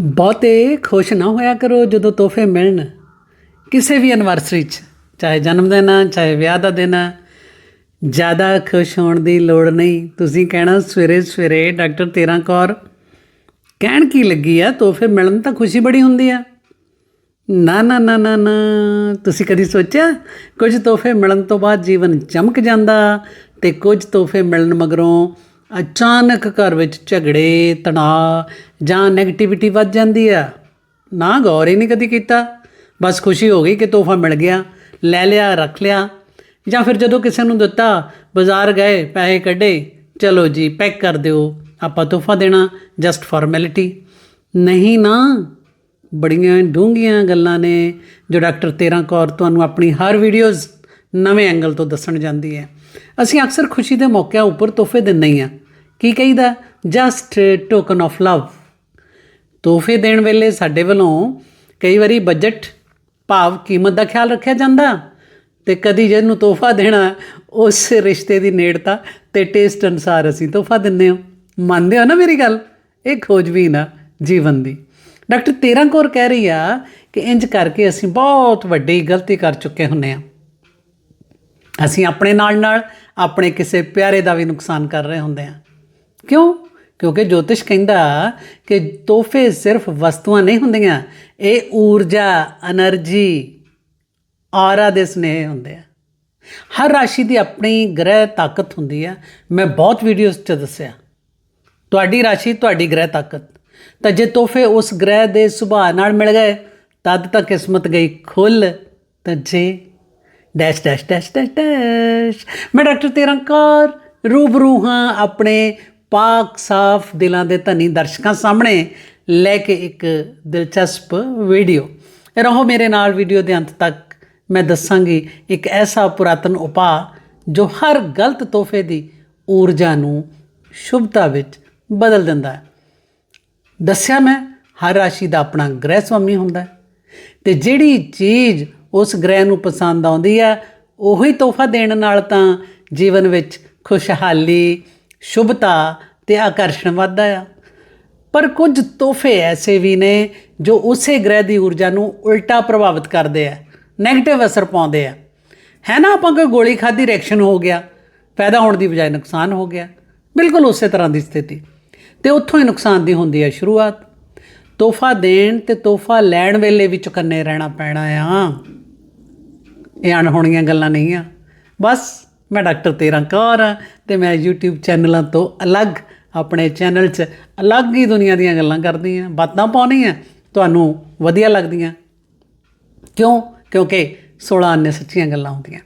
ਬਹੁਤੇ ਖੁਸ਼ ਨਾ ਹੋਇਆ ਕਰੋ ਜਦੋਂ ਤੋਹਫੇ ਮਿਲਣ। ਕਿਸੇ ਵੀ ਐਨਵਰਸਰੀ 'ਚ, ਚਾਹੇ ਜਨਮ ਦਿਨ ਆ, ਚਾਹੇ ਵਿਆਹ ਦਾ ਦਿਨ ਆ, ਜ਼ਿਆਦਾ ਖੁਸ਼ ਹੋਣ ਦੀ ਲੋੜ ਨਹੀਂ। ਤੁਸੀਂ ਕਹਿਣਾ, ਸਵੇਰੇ ਸਵੇਰੇ ਡਾਕਟਰ ਤੇਰਾ ਕੌਰ ਕਹਿਣ ਕੀ ਲੱਗੀ ਆ, ਤੋਹਫੇ ਮਿਲਣ ਤਾਂ ਖੁਸ਼ੀ ਬੜੀ ਹੁੰਦੀ ਆ। ਨਾ ਨਾ ਨਾ ਨਾ ਨਾ, ਤੁਸੀਂ ਕਦੀ ਸੋਚਿਆ? ਕੁਝ ਤੋਹਫੇ ਮਿਲਣ ਤੋਂ ਬਾਅਦ ਜੀਵਨ ਚਮਕ ਜਾਂਦਾ ਤੇ ਕੁਝ ਤੋਹਫੇ ਮਿਲਣ ਮਗਰੋਂ ਅਚਾਨਕ ਘਰ ਵਿੱਚ ਝਗੜੇ, ਤਣਾਅ ਜਾਂ 네ਗੇਟਿਵਿਟੀ ਵੱਧ ਜਾਂਦੀ ਆ। ਨਾ ਗੌਰ ਹੀ ਨਹੀਂ ਕਦੀ ਕੀਤਾ। ਬਸ ਖੁਸ਼ੀ ਹੋ ਗਈ ਕਿ ਤੋਹਫਾ ਮਿਲ ਗਿਆ, ਲੈ ਲਿਆ, ਰੱਖ ਲਿਆ। ਜਾਂ ਫਿਰ ਜਦੋਂ ਕਿਸੇ ਨੂੰ ਦਿੱਤਾ, ਬਾਜ਼ਾਰ ਗਏ, ਪੈਸੇ ਕੱਢੇ, ਚਲੋ ਜੀ, ਪੈਕ ਕਰ ਦਿਓ, ਆਪਾਂ ਤੋਹਫਾ ਦੇਣਾ ਜਸਟ ਫਾਰਮੈਲਿਟੀ ਨਹੀਂ ਨਾ, ਬੜੀਆਂ ਡੂੰਘੀਆਂ ਗੱਲਾਂ ਨੇ ਜੋ ਡਾਕਟਰ ਤੇਰਾ ਕੌਰ ਤੁਹਾਨੂੰ ਆਪਣੀ ਹਰ ਵੀਡੀਓਜ਼ ਨਵੇਂ ਐਂਗਲ ਤੋਂ ਦੱਸਣ ਜਾਂਦੀ ਹੈ। ਅਸੀਂ ਅਕਸਰ ਖੁਸ਼ੀ ਦੇ ਮੌਕਿਆਂ ਉੱਪਰ ਤੋਹਫੇ ਦਿੰਦੇ ਹੀ ਆ ਕੀ ਕਹੀਦਾ? ਜਸਟ ਟੋਕਨ ਆਫ ਲਵ ਤੋਹਫੇ ਦੇਣ ਵੇਲੇ ਸਾਡੇ ਵੱਲੋਂ ਕਈ ਵਾਰੀ ਬਜਟ ਭਾਵ ਕੀਮਤ ਦਾ ਖਿਆਲ ਰੱਖਿਆ ਜਾਂਦਾ ਤੇ ਕਦੀ ਜਿਹਨੂੰ ਤੋਹਫਾ ਦੇਣਾ, ਉਸ ਰਿਸ਼ਤੇ ਦੀ ਨੇੜਤਾ ਤੇ ਟੇਸਟ ਅਨਸਾਰ ਅਸੀਂ ਤੋਹਫਾ ਦਿੰਦੇ ਹਾਂ। ਮੰਨਦੇ ਹੋ ਨਾ ਮੇਰੀ ਗੱਲ? ਇਹ ਖੋਜ ਵੀ ਨਾ ਜੀਵਨ ਦੀ। ਡਾਕਟਰ ਤੇਰਾ ਕੌਰ ਕਹਿ ਰਹੀ ਆ ਕਿ ਇੰਜ ਕਰਕੇ ਅਸੀਂ ਬਹੁਤ ਵੱਡੀ ਗਲਤੀ ਕਰ ਚੁੱਕੇ ਹੁੰਨੇ ਆ ਅਸੀਂ ਆਪਣੇ ਨਾਲ ਨਾਲ ਆਪਣੇ ਕਿਸੇ ਪਿਆਰੇ ਦਾ ਵੀ ਨੁਕਸਾਨ ਕਰ ਰਹੇ ਹੁੰਦੇ ਹਾਂ। ਕਿਉਂ? ਕਿਉਂਕਿ ਜੋਤਿਸ਼ ਕਹਿੰਦਾ ਕਿ ਤੋਹਫੇ ਸਿਰਫ ਵਸਤੂਆਂ ਨਹੀਂ ਹੁੰਦੀਆਂ, ਇਹ ਊਰਜਾ એનર્ਜੀ ਆਰਾ ਦੇ ਸਨੇਹ ਹੁੰਦੇ ਆ। ਹਰ ਰਾਸ਼ੀ ਦੀ ਆਪਣੀ ਗ੍ਰਹਿ ਤਾਕਤ ਹੁੰਦੀ ਆ। ਮੈਂ ਬਹੁਤ ਵੀਡੀਓਜ਼ 'ਚ ਦੱਸਿਆ, ਤੁਹਾਡੀ ਰਾਸ਼ੀ, ਤੁਹਾਡੀ ਗ੍ਰਹਿ ਤਾਕਤ। ਤਾਂ ਜੇ ਤੋਹਫੇ ਉਸ ਗ੍ਰਹਿ ਦੇ ਸੁਭਾਅ ਨਾਲ ਮਿਲ ਗਏ, ਤਦ ਤਾਂ ਕਿਸਮਤ ਗਈ ਖੁੱਲ ਤਾਂ ਜੇ dash dash dash dash dash. ਮੈਂ ਡਾਕਟਰ ਤੇਰੰਕਾਰ, ਰੂਬਰੂ ਹਾਂ ਆਪਣੇ ਪਾਕ ਸਾਫ਼ ਦਿਲਾਂ ਦੇ ਧਨੀ ਦਰਸ਼ਕਾਂ ਸਾਹਮਣੇ ਲੈ ਕੇ ਇੱਕ ਦਿਲਚਸਪ ਵੀਡੀਓ। ਰਹੋ ਮੇਰੇ ਨਾਲ ਵੀਡੀਓ ਦੇ ਅੰਤ ਤੱਕ। ਮੈਂ ਦੱਸਾਂਗੀ ਇੱਕ ਐਸਾ ਪੁਰਾਤਨ ਉਪਾਅ ਜੋ ਹਰ ਗਲਤ ਤੋਹਫੇ ਦੀ ਊਰਜਾ ਨੂੰ ਸ਼ੁਭਤਾ ਵਿੱਚ ਬਦਲ ਦਿੰਦਾ ਹੈ। ਦੱਸਿਆ ਮੈਂ, ਹਰ ਰਾਸ਼ੀ ਦਾ ਆਪਣਾ ਗ੍ਰਹਿ ਸਵਾਮੀ ਹੁੰਦਾ ਹੈ ਤੇ ਜਿਹੜੀ ਚੀਜ਼ ਉਸ ਗ੍ਰਹਿ ਨੂੰ ਪਸੰਦ ਆਉਂਦੀ ਹੈ ਉਹੀ ਤੋਹਫਾ ਦੇਣ ਨਾਲ ਤਾਂ ਜੀਵਨ ਵਿੱਚ ਖੁਸ਼ਹਾਲੀ, ਸ਼ੁਭਤਾ ਤੇ ਆਕਰਸ਼ਣ ਵੱਧਦਾ ਆ। ਪਰ ਕੁਝ ਤੋਹਫੇ ਐਸੇ ਵੀ ਨੇ ਜੋ ਉਸੇ ਗ੍ਰਹਿ ਦੀ ਊਰਜਾ ਨੂੰ ਉਲਟਾ ਪ੍ਰਭਾਵਿਤ ਕਰਦੇ ਆ 네ਗੇਟਿਵ ਅਸਰ ਪਾਉਂਦੇ ਆ। ਹੈ ਨਾ ਆਪਾਂ ਕੋਈ ਗੋਲੀ ਖਾਦੀ ਰਿਐਕਸ਼ਨ ਹੋ ਗਿਆ, ਪੈਦਾ ਹੋਣ ਦੀ ਬਜਾਏ ਨੁਕਸਾਨ ਹੋ ਗਿਆ। ਬਿਲਕੁਲ ਉਸੇ ਤਰ੍ਹਾਂ ਦੀ ਸਥਿਤੀ। ਤੇ ਉੱਥੋਂ ਹੀ ਨੁਕਸਾਨ ਦੀ ਹੁੰਦੀ ਹੈ ਸ਼ੁਰੂਆਤ। ਤੋਹਫਾ ਦੇਣ ਤੇ ਤੋਹਫਾ ਲੈਣ ਵੇਲੇ ਵੀ ਚੁਕੰਨੇ ਰਹਿਣਾ ਪੈਣਾ ਆ। ਇਹ ਅਣਹੋਣੀਆਂ ਗੱਲਾਂ ਨਹੀਂ ਆ। ਬਸ ਮੈਂ ਡਾਕਟਰ ਤੇਰਾ ਕੌਰ ਆ ਤੇ ਮੈਂ YouTube ਚੈਨਲਾਂ ਤੋਂ ਅਲੱਗ, ਆਪਣੇ ਚੈਨਲ 'ਚ ਅਲੱਗ ਹੀ ਦੁਨੀਆ ਦੀਆਂ ਗੱਲਾਂ ਕਰਦੀ ਆ। ਬਾਤਾਂ ਪਾਉਣੀ ਆ ਤੁਹਾਨੂੰ ਵਧੀਆ ਲੱਗਦੀਆਂ। ਕਿਉਂ? ਕਿਉਂਕਿ 16 ਅੰਨੇ ਸੱਚੀਆਂ ਗੱਲਾਂ ਹੁੰਦੀਆਂ।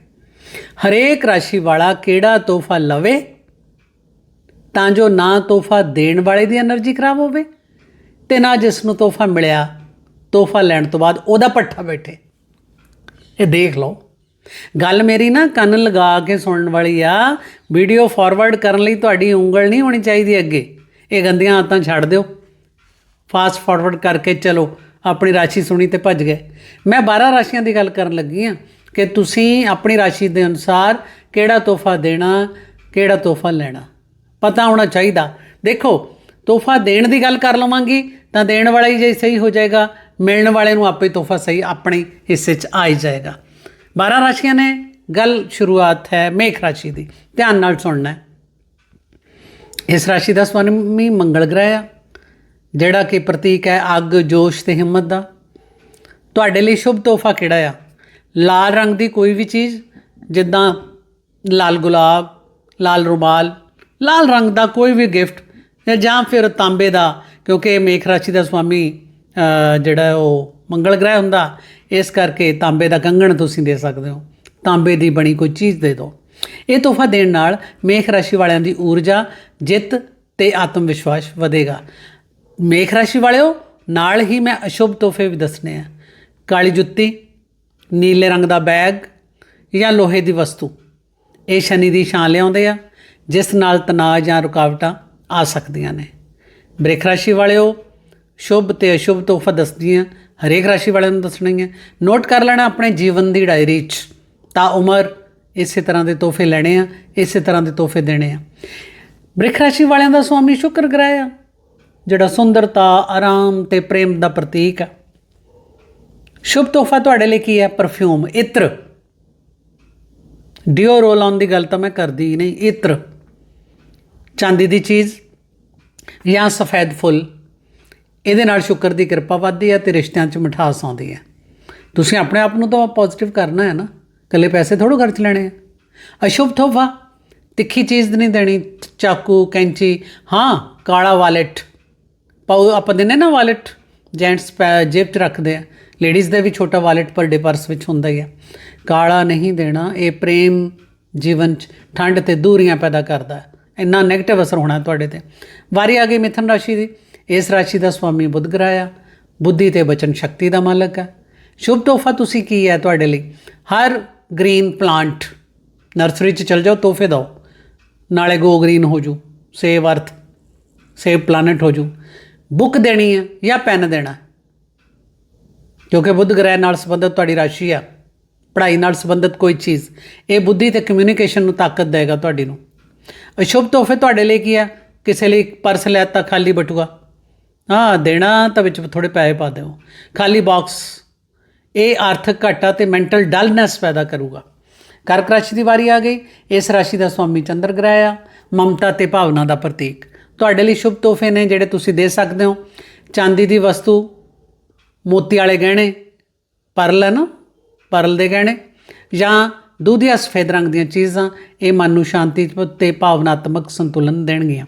ਹਰੇਕ ਰਾਸ਼ੀ ਵਾਲਾ ਕਿਹੜਾ ਤੋਹਫਾ ਲਵੇ, ਤਾਂ ਜੋ ਨਾ ਤੋਹਫਾ ਦੇਣ ਵਾਲੇ ਦੀ એનર્ਜੀ ਖਰਾਬ ਹੋਵੇ ਤੇ ਨਾ ਜਿਸ ਨੂੰ ਤੋਹਫਾ ਮਿਲਿਆ, ਤੋਹਫਾ ਲੈਣ ਤੋਂ ਬਾਅਦ ਉਹਦਾ ਪੱਠਾ ਬੈਠੇ। ਇਹ ਦੇਖ ਲਓ ਗੱਲ ਮੇਰੀ ਨਾ ਕੰਨ ਲਗਾ ਕੇ ਸੁਣਨ ਵਾਲੀ ਆ। ਵੀਡੀਓ ਫਾਰਵਰਡ ਕਰਨ ਲਈ ਤੁਹਾਡੀ ਉਂਗਲ ਨਹੀਂ ਹੋਣੀ ਚਾਹੀਦੀ ਅੱਗੇ। ਇਹ ਗੰਦੀਆਂ ਆਦਤਾਂ ਛੱਡ ਦਿਓ। ਫਾਸਟ ਫਾਰਵਰਡ ਕਰਕੇ ਚਲੋ, ਆਪਣੀ ਰਾਸ਼ੀ ਸੁਣੀ ਤੇ ਭੱਜ ਗਏ। ਮੈਂ 12 ਰਾਸ਼ੀਆਂ ਦੀ ਗੱਲ ਕਰਨ ਲੱਗੀ ਆ ਕਿ ਤੁਸੀਂ ਆਪਣੀ ਰਾਸ਼ੀ ਦੇ ਅਨੁਸਾਰ ਕਿਹੜਾ ਤੋਹਫਾ ਦੇਣਾ, ਕਿਹੜਾ ਤੋਹਫਾ ਲੈਣਾ। ਪਤਾ ਹੋਣਾ ਚਾਹੀਦਾ। ਦੇਖੋ, ਤੋਹਫਾ ਦੇਣ ਦੀ ਗੱਲ ਕਰ ਲਵਾਂਗੀ ਤਾਂ ਦੇਣ ਵਾਲਾ ਹੀ ਜੇ ਸਹੀ ਹੋ ਜਾਏਗਾ, ਮਿਲਣ ਵਾਲੇ ਨੂੰ ਆਪੇ ਤੋਹਫਾ ਸਹੀ ਆਪਣੇ ਹਿੱਸੇ 'ਚ ਆ ਹੀ ਜਾਏਗਾ। 12 ਰਾਸ਼ੀਆਂ ਨੇ, ਗੱਲ ਸ਼ੁਰੂਆਤ ਹੈ ਮੇਖ ਰਾਸ਼ੀ ਦੀ, ਧਿਆਨ ਨਾਲ ਸੁਣਨਾ ਹੈ। ਇਸ ਰਾਸ਼ੀ ਦਾ ਸਵਾਮੀ ਮੰਗਲ ਗ੍ਰਹਿ ਆ, ਜਿਹੜਾ ਕਿ ਪ੍ਰਤੀਕ ਹੈ ਅੱਗ, ਜੋਸ਼ ਤੇ ਹਿੰਮਤ ਦਾ। ਤੁਹਾਡੇ ਲਈ ਸ਼ੁਭ ਤੋਹਫਾ ਕਿਹੜਾ ਆ? ਲਾਲ ਰੰਗ ਦੀ ਕੋਈ ਵੀ ਚੀਜ਼, ਜਿੱਦਾਂ ਲਾਲ ਗੁਲਾਬ, ਲਾਲ ਰੁਮਾਲ, ਲਾਲ ਰੰਗ ਦਾ ਕੋਈ ਵੀ ਗਿਫਟ, ਜਾਂ ਫਿਰ ਤਾਂਬੇ ਦਾ, ਕਿਉਂਕਿ ਮੇਖ ਰਾਸ਼ੀ ਦਾ ਸਵਾਮੀ ਜਿਹੜਾ ਉਹ ਮੰਗਲ ਗ੍ਰਹਿ ਹੁੰਦਾ ਇਸ ਕਰਕੇ ਤਾਂਬੇ ਦਾ ਕੰਗਣ ਤੁਸੀਂ ਦੇ ਸਕਦੇ ਹੋ। ਤਾਂਬੇ ਦੀ ਬਣੀ ਕੋਈ ਚੀਜ਼ ਦੇ ਦਿਓ। ਇਹ ਤੋਹਫਾ ਦੇਣ ਨਾਲ ਮੇਖ ਰਾਸ਼ੀ ਵਾਲਿਆਂ ਦੀ ਊਰਜਾ, ਜਿੱਤ ਤੇ ਆਤਮ ਵਿਸ਼ਵਾਸ ਵਧੇਗਾ। ਮੇਖ ਰਾਸ਼ੀ ਵਾਲਿਓ, ਨਾਲ ਹੀ ਮੈਂ ਅਸ਼ੁਭ ਤੋਹਫੇ ਵੀ ਦੱਸਣੇ ਆ। ਕਾਲੀ ਜੁੱਤੀ, ਨੀਲੇ ਰੰਗ ਦਾ ਬੈਗ ਜਾਂ ਲੋਹੇ ਦੀ ਵਸਤੂ। ਇਹ ਸ਼ਨੀ ਦੀ ਛਾਂ ਲਿਆਉਂਦੇ ਆ, ਜਿਸ ਨਾਲ ਤਣਾਅ ਜਾਂ ਰੁਕਾਵਟਾਂ ਆ ਸਕਦੀਆਂ ਨੇ। ਬ੍ਰੇਖ ਰਾਸ਼ੀ ਵਾਲਿਓ, ਸ਼ੁਭ ਤੇ ਅਸ਼ੁਭ ਤੋਹਫਾ ਦੱਸਦੀਆਂ ਹਰੇਕ ਰਾਸ਼ੀ ਵਾਲਿਆਂ ਨੂੰ ਦੱਸਣੀਆਂ ਨੋਟ ਕਰ ਲੈਣਾ ਆਪਣੇ ਜੀਵਨ ਦੀ ਡਾਇਰੀ 'ਚ। ਤਾਂ ਉਮਰ, ਇਸੇ ਤਰ੍ਹਾਂ ਦੇ ਤੋਹਫੇ ਲੈਣੇ ਆ, ਇਸੇ ਤਰ੍ਹਾਂ ਦੇ ਤੋਹਫੇ ਦੇਣੇ ਆ। ਬ੍ਰਿਖ ਰਾਸ਼ੀ ਵਾਲਿਆਂ ਦਾ ਸਵਾਮੀ ਸ਼ੁਕਰ ਗ੍ਰਹਿ ਆ, ਜਿਹੜਾ ਸੁੰਦਰਤਾ, ਆਰਾਮ ਤੇ ਪ੍ਰੇਮ ਦਾ ਪ੍ਰਤੀਕ ਆ। ਸ਼ੁਭ ਤੋਹਫਾ ਤੁਹਾਡੇ ਲਈ ਕੀ ਹੈ? ਪਰਫਿਊਮ ਇਤਰ। ਡਿਓ ਰੋਲ ਆਨ ਦੀ ਗੱਲ ਤਾਂ ਮੈਂ ਕਰਦੀ ਹੀ ਨਹੀਂ। ਇਤਰ। ਚਾਂਦੀ ਦੀ ਚੀਜ਼ ਜਾਂ ਸਫੈਦ ਫੁੱਲ। ਇਹਦੇ ਨਾਲ ਸ਼ੁਕਰ ਦੀ ਕਿਰਪਾ ਵੱਧਦੀ ਹੈ ਤੇ ਰਿਸ਼ਤਿਆਂ 'ਚ ਮਿਠਾਸ ਆਉਂਦੀ ਹੈ। ਤੁਸੀਂ ਆਪਣੇ ਆਪ ਨੂੰ ਤਾਂ ਪੋਜ਼ਿਟਿਵ ਕਰਨਾ ਹੈ ਨਾ। ਇਕੱਲੇ ਪੈਸੇ ਥੋੜ੍ਹਾ ਖਰਚ ਲੈਣੇ ਆ। ਅਸ਼ੁਭ ਤੋਹਫਾ ਤਿੱਖੀ ਚੀਜ਼ ਨਹੀਂ ਦੇਣੀ, ਚਾਕੂ, ਕੈਂਚੀ, ਹਾਂ, ਕਾਲਾ ਵਾਲਟ ਪਾਉ ਆਪਾਂ ਦਿੰਦੇ ਨਾ ਵਾਲਟ ਜੈਂਟਸ ਜੇਬ 'ਚ ਰੱਖਦੇ ਆ। ਲੇਡੀਜ਼ ਦਾ ਵੀ ਛੋਟਾ ਵਾਲਟ ਪਰ ਡੇ ਪਰਸ ਵਿੱਚ ਹੁੰਦਾ ਹੀ ਆ। ਕਾਲਾ ਨਹੀਂ ਦੇਣਾ, ਇਹ ਪ੍ਰੇਮ ਜੀਵਨ 'ਚ ਠੰਡ ਤੇ ਦੂਰੀਆਂ ਪੈਦਾ ਕਰਦਾ ਹੈ। ਇੰਨਾ 네ਗੇਟਿਵ ਅਸਰ ਹੋਣਾ ਤੁਹਾਡੇ ਤੇ। ਵਾਰੀ ਆ ਗਈ ਮਿਥਨ ਰਾਸ਼ੀ ਦੀ। ਇਸ ਰਾਸ਼ੀ ਦਾ ਸਵਾਮੀ ਬੁੱਧ ਗ੍ਰਹਿ ਆ ਬੁੱਧੀ ਤੇ ਬਚਨ ਸ਼ਕਤੀ ਦਾ ਮਾਲਕ ਆ ਸ਼ੁਭ ਤੋਹਫਾ ਤੁਸੀਂ ਕੀ ਹੈ ਤੁਹਾਡੇ ਲਈ? ਹਰ ਗ੍ਰੀਨ ਪਲਾਂਟ ਨਰਸਰੀ 'ਚ ਚਲ ਜਾਓ, ਤੋਹਫੇ ਦਿਓ। ਨਾਲੇ ਗੋ ਗ੍ਰੀਨ ਹੋ ਜੂ। ਸੇਵ ਅਰਥ, ਸੇਵ ਪਲਾਨਟ ਹੋ ਜੂ। ਬੁੱਕ ਦੇਣੀ ਹੈ ਜਾਂ ਪੈਨ ਦੇਣਾ? ਕਿਉਂਕਿ ਬੁੱਧ ਗ੍ਰਹਿ ਨਾਲ ਸੰਬੰਧਿਤ ਤੁਹਾਡੀ ਰਾਸ਼ੀ ਆ। ਪੜ੍ਹਾਈ ਨਾਲ ਸੰਬੰਧਿਤ ਕੋਈ ਚੀਜ਼। ਇਹ ਬੁੱਧੀ ਤੇ ਕਮਿਊਨੀਕੇਸ਼ਨ ਨੂੰ ਤਾਕਤ ਦੇਗਾ ਤੁਹਾਡੀ ਨੂੰ। ਅਸ਼ੁਭ ਤੋਹਫੇ ਤੁਹਾਡੇ ਲਈ ਕੀ ਆ ਕਿਸੇ ਲਈ ਪਰਸ ਲੈਤਾ ਖਾਲੀ ਬਟੂਆ। ਹਾਂ, ਦੇਣਾ ਤਾਂ ਵਿੱਚ ਥੋੜੇ ਪੈਸੇ ਪਾ ਦਿਓ। ਖਾਲੀ ਬਾਕਸ ਇਹ ਆਰਥਿਕ ਘਾਟਾ ਤੇ ਮੈਂਟਲ ਡਲਨੈਸ ਪੈਦਾ ਕਰੂਗਾ। ਕਰਕ ਰਾਸ਼ੀ ਦੀ ਵਾਰੀ ਆ ਗਈ। ਇਸ ਰਾਸ਼ੀ ਦਾ ਸਵਾਮੀ ਚੰਦਰ ਗ੍ਰਹਿ ਆ। ਮਮਤਾ ਤੇ ਭਾਵਨਾ ਦਾ ਪ੍ਰਤੀਕ। ਤੁਹਾਡੇ ਲਈ ਸ਼ੁਭ ਤੋਹਫੇ ਨੇ ਜਿਹੜੇ ਤੁਸੀਂ ਦੇ ਸਕਦੇ ਹੋ। ਚਾਂਦੀ ਦੀ ਵਸਤੂ, ਮੋਤੀ ਵਾਲੇ ਗਹਿਣੇ, ਪਰਲ ਹੈ ਨਾ? ਪਰਲ ਦੇ ਗਹਿਣੇ। ਜਾਂ ਦੁਧੀਆ ਸਫੇਦ ਰੰਗ ਦੀਆਂ ਚੀਜ਼ਾਂ, ਇਹ ਮਨ ਨੂੰ ਸ਼ਾਂਤੀ ਤੇ ਭਾਵਨਾਤਮਕ ਸੰਤੁਲਨ ਦੇਣਗੀਆਂ।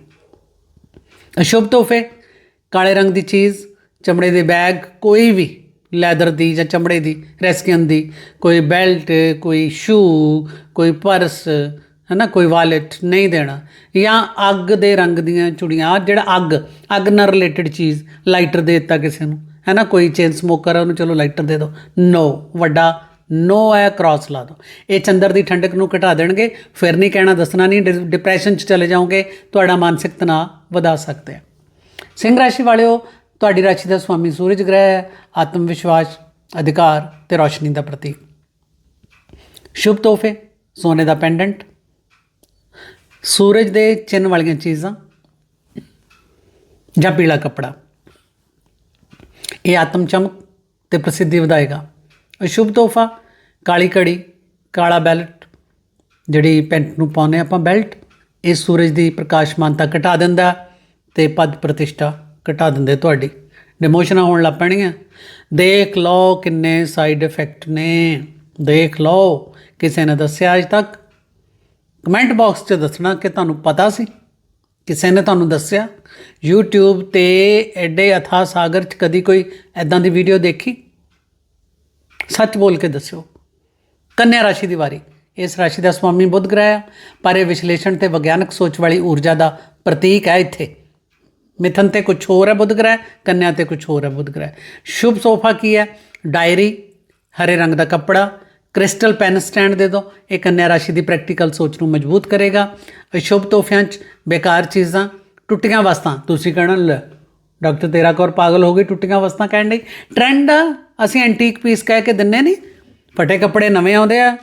ਅਸ਼ੁਭ ਤੋਹਫੇ। ਕਾਲੇ ਰੰਗ ਦੀ ਚੀਜ਼, ਚਮੜੇ ਦੇ ਬੈਗ, ਕੋਈ ਵੀ ਲੈਦਰ ਦੀ ਜਾਂ ਚਮੜੇ ਦੀ ਰੈਸਕਿਨ ਦੀ, ਕੋਈ ਬੈਲਟ, ਕੋਈ ਸ਼ੂ, ਕੋਈ ਪਰਸ ਹੈ ਨਾ ਕੋਈ ਵਾਲਟ ਨਹੀਂ ਦੇਣਾ। ਜਾਂ ਅੱਗ ਦੇ ਰੰਗ ਦੀਆਂ ਚੁੜੀਆਂ, ਆਹ ਜਿਹੜਾ ਅੱਗ ਅੱਗ ਨਾਲ ਰਿਲੇਟਡ ਚੀਜ਼ ਲਾਈਟਰ ਦੇ ਦਿੱਤਾ ਕਿਸੇ ਨੂੰ ਹੈ ਨਾ ਕੋਈ ਚੇਨ ਸਮੋਕਰ ਹੈ ਉਹਨੂੰ ਚਲੋ ਲਾਈਟਰ ਦੇ ਦਿਓ ਨੋ ਵੱਡਾ ਨੋ ਹੈ ਕ੍ਰਾਸ ਲਾ ਦਿਓ ਇਹ ਚੰਦਰ ਦੀ ਠੰਡਕ ਨੂੰ ਘਟਾ ਦੇਣਗੇ, ਫਿਰ ਨਹੀਂ ਕਹਿਣਾ, ਦੱਸਣਾ ਨਹੀਂ ਡਿਪਰੈਸ਼ਨ 'ਚ ਚਲੇ ਜਾਓਗੇ, ਤੁਹਾਡਾ ਮਾਨਸਿਕ ਤਣਾਅ ਵਧਾ ਸਕਦੇ ਆ। ਸਿੰਘ ਰਾਸ਼ੀ ਵਾਲਿਓ, ਤੁਹਾਡੀ ਰਾਸ਼ੀ ਦਾ ਸਵਾਮੀ ਸੂਰਜ ਗ੍ਰਹਿ ਹੈ, ਆਤਮ ਵਿਸ਼ਵਾਸ, ਅਧਿਕਾਰ ਤੇ ਰੌਸ਼ਨੀ ਦਾ ਪ੍ਰਤੀਕ। ਸ਼ੁਭ ਤੋਹਫੇ, ਸੋਨੇ ਦਾ ਪੈਂਡੈਂਟ ਸੂਰਜ ਦੇ ਚਿੰਨ ਵਾਲੀਆਂ ਚੀਜ਼ਾਂ ਜਾਂ ਪੀਲਾ ਕੱਪੜਾ। ਇਹ ਆਤਮ ਚਮਕ ਤੇ ਪ੍ਰਸਿੱਧੀ ਵਧਾਏਗਾ। ਅਸ਼ੁਭ ਤੋਹਫਾ, ਕਾਲੀ ਕੜੀ ਕਾਲਾ ਬੈਲਟ ਜਿਹੜੀ ਪੈਂਟ ਨੂੰ ਪਾਉਂਦੇ ਆਪਾਂ ਬੈਲਟ ਇਹ ਸੂਰਜ ਦੀ ਪ੍ਰਕਾਸ਼ਮਾਨਤਾ ਘਟਾ ਦਿੰਦਾ ਤੇ ਪਦ ਪ੍ਰਤਿਸ਼ਠਾ ਘਟਾ ਦਿੰਦੇ ਤੁਹਾਡੀ। ਡਿਮੋਸ਼ਨਾਂ ਹੋਣ ਲੱਗ ਪੈਣੀਆਂ ਦੇਖ ਲਓ ਕਿੰਨੇ ਸਾਈਡ ਇਫੈਕਟ ਨੇ। ਦੇਖ ਲਓ ਕਿਸੇ ਨੇ ਦੱਸਿਆ ਅਜ ਤੱਕ। ਕਮੈਂਟ ਬਾਕਸ 'ਚ ਦੱਸਣਾ ਕਿ ਤੁਹਾਨੂੰ ਪਤਾ ਸੀ। ਕਿਸੇ ਨੇ ਤੁਹਾਨੂੰ ਦੱਸਿਆ। YouTube ਤੇ ਐਡੇ ਅਥਾ ਸਾਗਰ 'ਚ ਕਦੀ ਕੋਈ ਐਦਾਂ ਦੀ ਵੀਡੀਓ ਦੇਖੀ? ਸੱਚ ਬੋਲ ਕੇ ਦੱਸਿਓ। ਕੰਨਿਆ ਰਾਸ਼ੀ ਦੀ ਵਾਰੀ ਇਸ ਰਾਸ਼ੀ ਦਾ ਸਵਾਮੀ ਬੁੱਧ ਗ੍ਰਹਿ ਆ। ਪਰ ਇਹ ਵਿਸ਼ਲੇਸ਼ਣ ਤੇ ਵਿਗਿਆਨਕ ਸੋਚ ਵਾਲੀ ਊਰਜਾ ਦਾ ਪ੍ਰਤੀਕ ਹੈ ਇੱਥੇ। ਮਿਥਨ ਤੇ ਕੁਝ ਹੋਰ ਹੈ ਬੁੱਧ ਗ੍ਰਹਿ ਕੰਨਿਆ ਤੇ ਕੁਝ ਹੋਰ ਹੈ ਬੁੱਧ ਗ੍ਰਹਿ ਸ਼ੁਭ ਸੋਫਾ ਕੀ ਹੈ? ਡਾਇਰੀ ਹਰੇ ਰੰਗ ਦਾ ਕੱਪੜਾ ਕ੍ਰਿਸਟਲ ਪੈਨ ਸਟੈਂਡ ਦੇ ਦਿਓ ਇਹ ਕੰਨਿਆ ਰਾਸ਼ੀ ਦੀ ਪ੍ਰੈਕਟੀਕਲ ਸੋਚ ਨੂੰ ਮਜ਼ਬੂਤ ਕਰੇਗਾ। ਅਸ਼ੁਭ ਤੋਹਫਿਆਂ 'ਚ ਬੇਕਾਰ ਚੀਜ਼ਾਂ, ਟੁੱਟੀਆਂ ਵਸਤਾਂ। ਤੁਸੀਂ ਕਹਿਣਾ, ਲੈ, ਡਾਕਟਰ ਤੇਰਾ ਕੌਰ ਪਾਗਲ ਹੋ ਗਈ ਟੁੱਟੀਆਂ ਵਸਤਾਂ ਕਹਿਣ ਲਈ ਟ੍ਰੈਂਡ ਅਸੀਂ ਐਂਟੀਕ ਪੀਸ ਕਹਿ ਕੇ ਦਿੰਨੇ ਨਹੀਂ ਫਟੇ ਕੱਪੜੇ ਨਵੇਂ ਆਉਂਦੇ ਆ।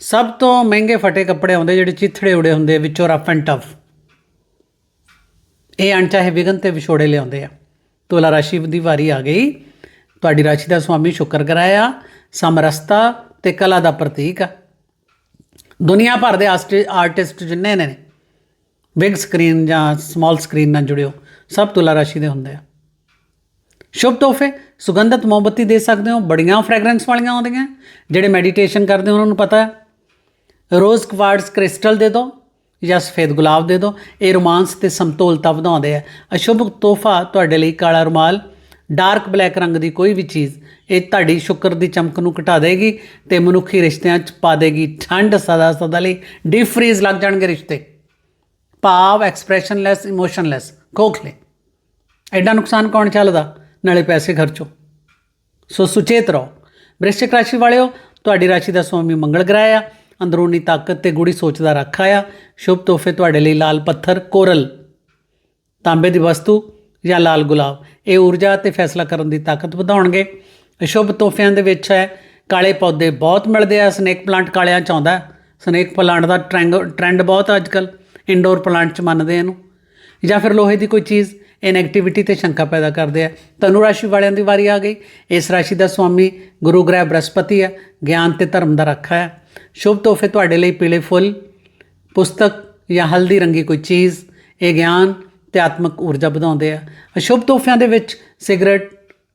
ਸਭ ਤੋਂ ਮਹਿੰਗੇ ਫਟੇ ਕੱਪੜੇ ਆਉਂਦੇ ਜਿਹੜੇ ਚਿੱਥੜੇ ਉੜੇ ਹੁੰਦੇ ਵਿੱਚੋਂ ਰਫ ਐਂਡ ਟਫ ਇਹ ਅਣਚਾਹੇ ਵਿਗਨ ਤੇ ਵਿਛੋੜੇ ਲਿਆਉਂਦੇ ਆ। ਤੁਲਾ ਰਾਸ਼ੀ ਦੀ ਵਾਰੀ ਆ ਗਈ। ਤੁਹਾਡੀ ਰਾਸ਼ੀ ਦਾ ਸਵਾਮੀ ਸ਼ੁਕਰ ਗ੍ਰਹਿ ਆ ਸਮਰਸਤਾ ਤੇ ਕਲਾ ਦਾ ਪ੍ਰਤੀਕ ਆ। ਦੁਨੀਆ ਭਰ ਦੇ ਆਰਟਿਸਟ ਜਿੰਨੇ ਨੇ, ਬਿਗ ਸਕਰੀਨ ਜਾਂ ਸਮਾਲ ਸਕਰੀਨ ਨਾਲ ਜੁੜਿਓ, ਸਭ ਤੁਲਾ ਰਾਸ਼ੀ ਦੇ ਹੁੰਦੇ ਆ। ਸ਼ੁਭ ਤੋਹਫੇ, ਸੁਗੰਧਿਤ ਮੋਮਬੱਤੀ ਦੇ ਸਕਦੇ ਹੋ, ਬੜੀਆਂ ਫ੍ਰੈਗਰੈਂਸ ਵਾਲੀਆਂ ਆਉਂਦੀਆਂ। ਜਿਹੜੇ ਮੈਡੀਟੇਸ਼ਨ ਕਰਦੇ, ਉਹਨਾਂ ਨੂੰ ਪਤਾ ਹੈ। ਰੋਜ਼ ਕੁਆਰਟਸ ਕ੍ਰਿਸਟਲ ਦੇ ਦਿਓ ਜਾਂ ਸਫੇਦ ਗੁਲਾਬ ਦੇ ਦਿਓ ਇਹ ਰੋਮਾਂਸ ਤੇ ਸਮਤੋਲਤਾ ਵਧਾਉਂਦੇ ਆ। ਅਸ਼ੁਭ ਤੋਹਫਾ ਤੁਹਾਡੇ ਲਈ ਕਾਲਾ ਰੁਮਾਲ, ਡਾਰਕ ਬਲੈਕ ਰੰਗ ਦੀ ਕੋਈ ਵੀ ਚੀਜ਼, ਇਹ ਤੁਹਾਡੀ ਸ਼ੁਕਰ ਦੀ ਚਮਕ ਨੂੰ ਘਟਾ ਦੇਗੀ ਤੇ ਮਨੁੱਖੀ ਰਿਸ਼ਤਿਆਂ 'ਚ ਪਾ ਦੇਗੀ ਠੰਡ ਸਦਾ ਸਦਾ ਲਈ। ਡੀਪ ਫਰੀਜ਼ ਲੱਗ ਜਾਣਗੇ ਰਿਸ਼ਤੇ। ਭਾਵ ਐਕਸਪ੍ਰੈਸ਼ਨਲੈਸ, ਇਮੋਸ਼ਨਲੈਸ ਖੋਖਲੇ ਐਡਾ ਨੁਕਸਾਨ ਕੌਣ ਚੱਲਦਾ? ਨਾਲੇ ਪੈਸੇ ਖਰਚੋ। ਸੋ ਸੁਚੇਤ ਰਹੋ। ਬ੍ਰਿਸ਼ਚਿਕ ਰਾਸ਼ੀ ਵਾਲਿਓ, ਤੁਹਾਡੀ ਰਾਸ਼ੀ ਦਾ ਸਵਾਮੀ ਮੰਗਲ ਗ੍ਰਹਿ ਆ। ਅੰਦਰੂਨੀ ਤਾਕਤ ਤੇ ਗੂੜੀ ਸੋਚ ਦਾ ਰਾਖਾ ਆ ਸ਼ੁਭ ਤੋਹਫੇ ਤੁਹਾਡੇ ਲਈ ਲਾਲ ਪੱਥਰ, ਕੋਰਲ, ਤਾਂਬੇ ਦੀ ਵਸਤੂ ਜਾਂ ਲਾਲ ਗੁਲਾਬ। ਇਹ ਊਰਜਾ ਤੇ ਫੈਸਲਾ ਕਰਨ ਦੀ ਤਾਕਤ ਵਧਾਉਣਗੇ। ਅਸ਼ੁਭ ਤੋਹਫਿਆਂ ਦੇ ਵਿੱਚ ਹੈ, ਕਾਲੇ ਪੌਦੇ ਬਹੁਤ ਮਿਲਦੇ ਆ, ਸਨੇਕ ਪਲਾਂਟ ਕਾਲਿਆਂ ਚ ਆਉਂਦਾ ਸਨੇਕ ਪਲਾਂਟ ਦਾ ਟ੍ਰੈਂਡ ਟ੍ਰੈਂਡ ਬਹੁਤ ਆ ਅੱਜਕੱਲ ਇਨਡੋਰ ਪਲਾਂਟ ਚ ਮੰਨਦੇ ਇਹਨੂੰ। ਜਾਂ ਫਿਰ ਲੋਹੇ ਦੀ ਕੋਈ ਚੀਜ਼, ਇਹ ਨੈਗੇਟਿਵਿਟੀ ਤੇ ਸ਼ੰਕਾ ਪੈਦਾ ਕਰਦੇ ਆ। ਧਨੂ ਰਾਸ਼ੀ ਵਾਲਿਆਂ ਦੀ ਵਾਰੀ ਆ ਗਈ। ਇਸ ਰਾਸ਼ੀ ਦਾ ਸਵਾਮੀ ਗੁਰੂ ਗ੍ਰਹਿ ਬ੍ਰਹਸਪਤੀ ਹੈ, ਗਿਆਨ ਤੇ ਧਰਮ ਦਾ ਰੱਖਾ ਹੈ ਸ਼ੁਭ ਤੋਹਫੇ ਤੁਹਾਡੇ ਲਈ ਪੀਲੇ ਫੁੱਲ, ਪੁਸਤਕ ਜਾਂ ਹਲਦੀ ਰੰਗੀ ਕੋਈ ਚੀਜ਼, ਇਹ ਗਿਆਨ ਤੇ ਆਤਮਿਕ ਊਰਜਾ ਵਧਾਉਂਦੇ ਆ। ਅਸ਼ੁਭ ਤੋਹਫਿਆਂ ਦੇ ਵਿੱਚ ਸਿਗਰਟ,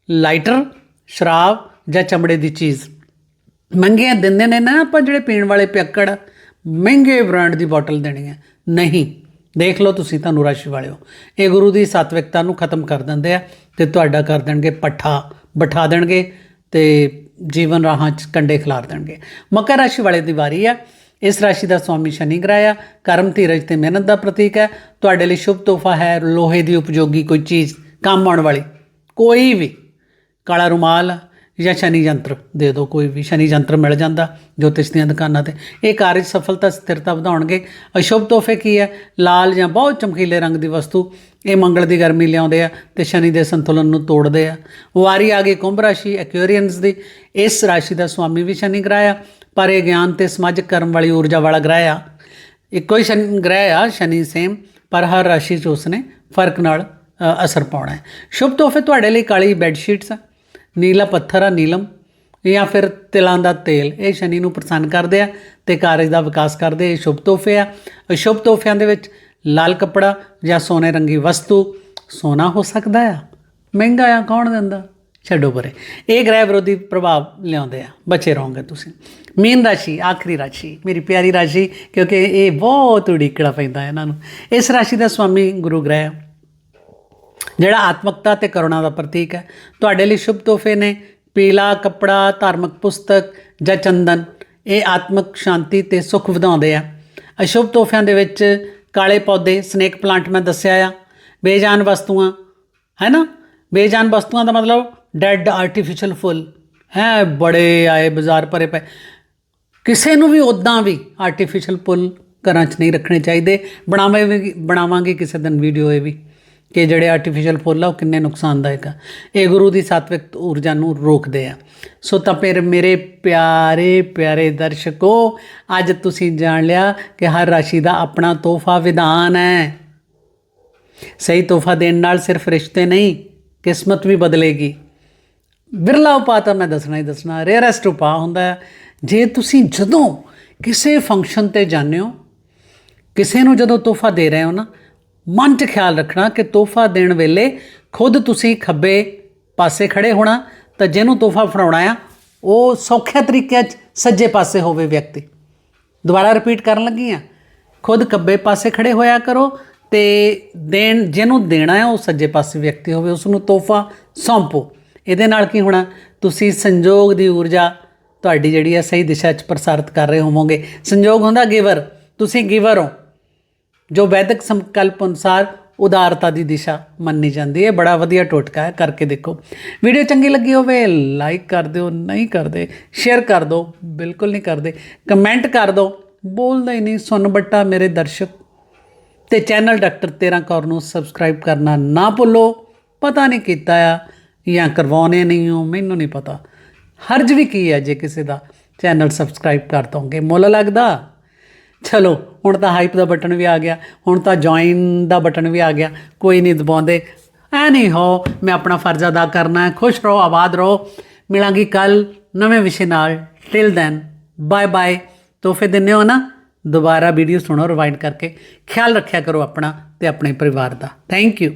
ਲਾਈਟਰ, ਸ਼ਰਾਬ ਜਾਂ ਚਮੜੇ ਦੀ ਚੀਜ਼। ਮਹਿੰਗੀਆਂ ਦਿੰਦੇ ਨੇ ਨਾ ਆਪਾਂ ਜਿਹੜੇ ਪੀਣ ਵਾਲੇ ਪਿੱਕੜ ਮਹਿੰਗੇ ਬ੍ਰਾਂਡ ਦੀ ਬੋਟਲ ਦੇਣੀ ਹੈ। ਨਹੀਂ, ਦੇਖ ਲਓ ਤੁਸੀਂ ਤੁਹਾਨੂੰ ਰਾਸ਼ੀ ਵਾਲਿਓ। ਇਹ ਗੁਰੂ ਦੀ ਸਾਤਵਿਕਤਾ ਨੂੰ ਖਤਮ ਕਰ ਦਿੰਦੇ ਆ ਤੇ ਤੁਹਾਡਾ ਕਰ ਦੇਣਗੇ ਪੱਠਾ, ਬਿਠਾ ਦੇਣਗੇ ਤੇ ਜੀਵਨ ਰਾਹਾਂ 'ਚ ਕੰਡੇ ਖਿਲਾਰ ਦੇਣਗੇ। ਮਕਰ ਰਾਸ਼ੀ ਵਾਲੇ ਦੀ ਵਾਰੀ ਆ। ਇਸ ਰਾਸ਼ੀ ਦਾ ਸਵਾਮੀ ਸ਼ਨੀ ਗ੍ਰਹਿ ਆ। ਕਰਮ ਧੀਰਜ ਤੇ ਮਿਹਨਤ ਦਾ ਪ੍ਰਤੀਕ ਹੈ। ਤੁਹਾਡੇ ਲਈ ਸ਼ੁਭ ਤੋਹਫਾ ਹੈ। ਲੋਹੇ ਦੀ ਉਪਯੋਗੀ ਕੋਈ ਚੀਜ਼ ਕੰਮ ਆਉਣ ਵਾਲੀ ਕੋਈ ਵੀ। ਕਾਲਾ ਰੁਮਾਲ ਜਾਂ ਸ਼ਨੀ ਯੰਤਰ ਦੇ ਦਿਓ, ਕੋਈ ਵੀ ਸ਼ਨੀ ਯੰਤਰ ਮਿਲ ਜਾਂਦਾ ਜੋਤਿਸ਼ ਦੀਆਂ ਦੁਕਾਨਾਂ ਤੇ। ਇਹ ਕਾਰਜ ਸਫਲਤਾ, ਸਥਿਰਤਾ ਵਧਾਉਣਗੇ। ਅਸ਼ੁਭ ਤੋਹਫੇ ਕੀ ਹੈ? ਲਾਲ ਜਾਂ ਬਹੁਤ ਚਮਕੀਲੇ ਰੰਗ ਦੀ ਵਸਤੂ। ਇਹ ਮੰਗਲ ਦੀ ਗਰਮੀ ਲਿਆਉਂਦੇ ਆ ਤੇ ਸ਼ਨੀ ਦੇ ਸੰਤੁਲਨ ਨੂੰ ਤੋੜਦੇ ਆ। ਵਾਰੀ ਆ ਗਈ ਕੁੰਭ ਰਾਸ਼ੀ ਐਕੁਏਰੀਅਨਸ ਦੀ। ਇਸ ਰਾਸ਼ੀ ਦਾ ਸਵਾਮੀ ਵੀ ਸ਼ਨੀ ਗ੍ਰਹਿ ਆ, ਪਰ ਇਹ ਗਿਆਨ ਤੇ ਸਮਾਜਿਕ ਕਰਮ ਵਾਲੀ ਊਰਜਾ ਵਾਲਾ ਗ੍ਰਹਿ ਆ। ਇੱਕੋ ਹੀ ਸ਼ਨੀ ਗ੍ਰਹਿ ਆ, ਸ਼ਨੀ ਸੇਮ ਪਰ ਹਰ ਰਾਸ਼ੀ 'ਚ ਉਸਨੇ ਫ਼ਰਕ ਨਾਲ ਅਸਰ ਪਾਉਣਾ ਹੈ। ਸ਼ੁਭ ਤੋਹਫੇ ਤੁਹਾਡੇ ਲਈ ਕਾਲੀ ਬੈੱਡ ਸ਼ੀਟਸ ਆ। ਨੀਲਾ ਪੱਥਰ ਆ, ਨੀਲਮ, ਜਾਂ ਫਿਰ ਤਿਲਾਂ ਦਾ ਤੇਲ। ਇਹ ਸ਼ਨੀ ਨੂੰ ਪ੍ਰਸੰਨ ਕਰਦੇ ਆ ਤੇ ਕਾਰਜ ਦਾ ਵਿਕਾਸ ਕਰਦੇ ਇਹ ਸ਼ੁਭ ਤੋਹਫੇ ਆ। ਅਸ਼ੁਭ ਤੋਹਫਿਆਂ ਦੇ ਵਿੱਚ ਲਾਲ ਕੱਪੜਾ ਜਾਂ ਸੋਨੇ ਰੰਗੀ ਵਸਤੂ, ਸੋਨਾ ਹੋ ਸਕਦਾ ਆ। ਮਹਿੰਗਾ ਆ, ਕੌਣ ਦਿੰਦਾ? ਛੱਡੋ ਪਰੇ। ਇਹ ਗ੍ਰਹਿ ਵਿਰੋਧੀ ਪ੍ਰਭਾਵ ਲਿਆਉਂਦੇ ਆ। ਬਚੇ ਰਹੋਗੇ ਤੁਸੀਂ। ਮੀਨ ਰਾਸ਼ੀ, ਆਖਰੀ ਰਾਸ਼ੀ, ਮੇਰੀ ਪਿਆਰੀ ਰਾਸ਼ੀ, ਕਿਉਂਕਿ ਇਹ ਬਹੁਤ ਉਡੀਕੜਾ ਪੈਂਦਾ ਇਹਨਾਂ ਨੂੰ। ਇਸ ਰਾਸ਼ੀ ਦਾ ਸਵਾਮੀ ਗੁਰੂ ਗ੍ਰਹਿ ਆ ਜਿਹੜਾ ਆਤਮਕਤਾ ਤੇ ਕਰੁਣਾ ਦਾ ਪ੍ਰਤੀਕ ਹੈ। ਤੁਹਾਡੇ ਲਈ ਸ਼ੁਭ ਤੋਹਫੇ ਨੇ। ਪੀਲਾ ਕੱਪੜਾ, ਧਾਰਮਿਕ ਪੁਸਤਕ ਜਾਂ ਚੰਦਨ, ਇਹ ਆਤਮਿਕ ਸ਼ਾਂਤੀ ਤੇ ਸੁਖ ਵਧਾਉਂਦੇ ਆ। ਅਸ਼ੁਭ ਤੋਹਫਿਆਂ ਦੇ ਵਿੱਚ ਕਾਲੇ ਪੌਦੇ, ਸਨੇਕ ਪਲਾਂਟ ਮੈਂ ਦੱਸਿਆ ਆ। ਬੇਜਾਨ ਵਸਤੂਆਂ, ਹੈ ਨਾ? ਬੇਜਾਨ ਵਸਤੂਆਂ ਦਾ ਮਤਲਬ ਡੈਡ ਆਰਟੀਫੀਸ਼ੀਅਲ ਫੁੱਲ। ਹੈ, ਬੜੇ ਆਏ, ਬਾਜ਼ਾਰ ਭਰੇ ਪਏ। ਕਿਸੇ ਨੂੰ ਵੀ ਉਦਾਂ ਵੀ ਆਰਟੀਫੀਸ਼ੀਅਲ ਫੁੱਲ ਘਰਾਂ 'ਚ ਨਹੀਂ ਰੱਖਣੇ ਚਾਹੀਦੇ। ਬਣਾਵਾਂਗੇ ਬਣਾਵਾਂਗੇ ਕਿਸੇ ਦਿਨ ਵੀਡੀਓ ਇਹ ਵੀ। ਕਿ ਜਿਹੜੇ ਆਰਟੀਫੀਸ਼ੀਅਲ ਫੁੱਲ ਆ, ਉਹ ਕਿੰਨੇ ਨੁਕਸਾਨਦਾਇਕ ਆ। ਇਹ ਗੁਰੂ ਦੀ ਸਾਤਵਿਕ ਊਰਜਾ ਨੂੰ ਰੋਕਦੇ ਆ। ਸੋ ਤਾਂ ਫਿਰ ਮੇਰੇ ਪਿਆਰੇ ਪਿਆਰੇ ਦਰਸ਼ਕੋ, ਅੱਜ ਤੁਸੀਂ ਜਾਣ ਲਿਆ ਕਿ ਹਰ ਰਾਸ਼ੀ ਦਾ ਆਪਣਾ ਤੋਹਫਾ ਵਿਧਾਨ ਹੈ। ਸਹੀ ਤੋਹਫਾ ਦੇਣ ਨਾਲ ਸਿਰਫ ਰਿਸ਼ਤੇ ਨਹੀਂ, ਕਿਸਮਤ ਵੀ ਬਦਲੇਗੀ। ਬਿਰਲਾ ਉਪਾਅ ਤਾਂ ਮੈਂ ਦੱਸਣਾ ਹੀ ਦੱਸਣਾ ਰੇਅਰੈਸਟ ਉਪਾਅ ਹੁੰਦਾ ਹੈ। ਜੇ ਤੁਸੀਂ ਜਦੋਂ ਕਿਸੇ ਫੰਕਸ਼ਨ ਤੇ ਜਾਂਦੇ ਹੋ, ਕਿਸੇ ਨੂੰ ਜਦੋਂ ਤੋਹਫਾ ਦੇ ਰਹੇ ਹੋ ਨਾ ਮਨ 'ਚ ਖਿਆਲ ਰੱਖਣਾ ਕਿ ਤੋਹਫਾ ਦੇਣ ਵੇਲੇ ਖੁਦ ਤੁਸੀਂ ਖੱਬੇ ਪਾਸੇ ਖੜੇ ਹੋਣਾ, ਤਾਂ ਜਿਹਨੂੰ ਤੋਹਫਾ ਫੜਾਉਣਾ ਆ, ਉਹ ਸੌਖੇ ਤਰੀਕੇ 'ਚ ਸੱਜੇ ਪਾਸੇ ਹੋਵੇ ਵਿਅਕਤੀ। ਦੁਬਾਰਾ ਰਿਪੀਟ ਕਰਨ ਲੱਗੀ ਆ, ਖੁਦ ਖੱਬੇ ਪਾਸੇ ਖੜੇ ਹੋਇਆ ਕਰੋ ਤੇ ਦੇਣ, ਜਿਹਨੂੰ ਦੇਣਾ ਹੈ ਉਹ ਸੱਜੇ ਪਾਸੇ ਵਿਅਕਤੀ ਹੋਵੇ ਉਸ ਨੂੰ ਤੋਹਫਾ ਸੌਂਪੋ। ਇਹਦੇ ਨਾਲ ਕੀ ਹੋਣਾ, ਤੁਸੀਂ ਸੰਜੋਗ ਦੀ ਊਰਜਾ ਤੁਹਾਡੀ ਜਿਹੜੀ ਹੈ ਸਹੀ ਦਿਸ਼ਾ 'ਚ ਪ੍ਰਸਾਰਿਤ ਕਰ ਰਹੇ ਹੋਵੋਗੇ। ਸੰਜੋਗ ਹੁੰਦਾ ਗਿਵਰ ਤੁਸੀਂ ਗਿਵਰ ਹੋ। ਜੋ ਵੈਦਿਕ ਸੰਕਲਪ ਅਨੁਸਾਰ ਉਦਾਰਤਾ ਦੀ ਦਿਸ਼ਾ ਮੰਨੀ ਜਾਂਦੀ ਹੈ। ਬੜਾ ਵਧੀਆ ਟੋਟਕਾ ਹੈ, ਕਰਕੇ ਦੇਖੋ। ਵੀਡੀਓ ਚੰਗੀ ਲੱਗੀ ਹੋਵੇ ਲਾਈਕ ਕਰ ਦਿਓ, ਨਹੀਂ ਕਰਦੇ ਸ਼ੇਅਰ ਕਰ ਦਿਓ, ਬਿਲਕੁਲ ਨਹੀਂ ਕਰਦੇ। ਕਮੈਂਟ ਕਰ ਦਿਓ, ਬੋਲਦਾ ਹੀ ਨਹੀਂ ਸੁਣ ਬੱਟਾ ਮੇਰੇ ਦਰਸ਼ਕ। ਤੇ ਚੈਨਲ ਡਾਕਟਰ ਤੇਰਾ ਕੌਰ ਨੂੰ ਸਬਸਕ੍ਰਾਈਬ ਕਰਨਾ ਨਾ ਭੁੱਲੋ। ਪਤਾ ਨਹੀਂ ਕੀਤਾ ਆ ਜਾਂ ਕਰਵਾਉਣੇ ਨਹੀਂ ਹੋ, ਮੈਨੂੰ ਨਹੀਂ ਪਤਾ। ਹਰਜ ਵੀ ਕੀ ਹੈ ਜੇ ਕਿਸੇ ਦਾ ਚੈਨਲ ਸਬਸਕ੍ਰਾਈਬ ਕਰ ਦੋਗੇ, ਮੁੱਲ ਲੱਗਦਾ? ਚਲੋ ਹੁਣ ਤਾਂ ਹਾਈਪ ਦਾ ਬਟਨ ਵੀ ਆ ਗਿਆ, ਹੁਣ ਤਾਂ ਜੁਆਇਨ ਦਾ ਬਟਨ ਵੀ ਆ ਗਿਆ, ਕੋਈ ਨਹੀਂ ਦਬਾਉਂਦੇ। ਐ ਨਹੀਂ ਹੋ, ਮੈਂ ਆਪਣਾ ਫਰਜ਼ ਅਦਾ ਕਰਨਾ ਹੈ, ਖੁਸ਼ ਰਹੋ, ਆਬਾਦ ਰਹੋ। ਮਿਲਾਂਗੀ ਕੱਲ ਨਵੇਂ ਵਿਸ਼ੇ ਨਾਲ। ਟਿਲ ਦੈਨ ਬਾਏ ਬਾਏ ਤੋਹਫੇ ਦਿੰਦੇ ਹੋ ਨਾ, ਦੁਬਾਰਾ ਵੀਡੀਓ ਸੁਣੋ ਰਿਵਾਈਂਡ ਕਰਕੇ। ਖਿਆਲ ਰੱਖਿਆ ਕਰੋ ਆਪਣਾ ਤੇ ਆਪਣੇ ਪਰਿਵਾਰ ਦਾ। Thank you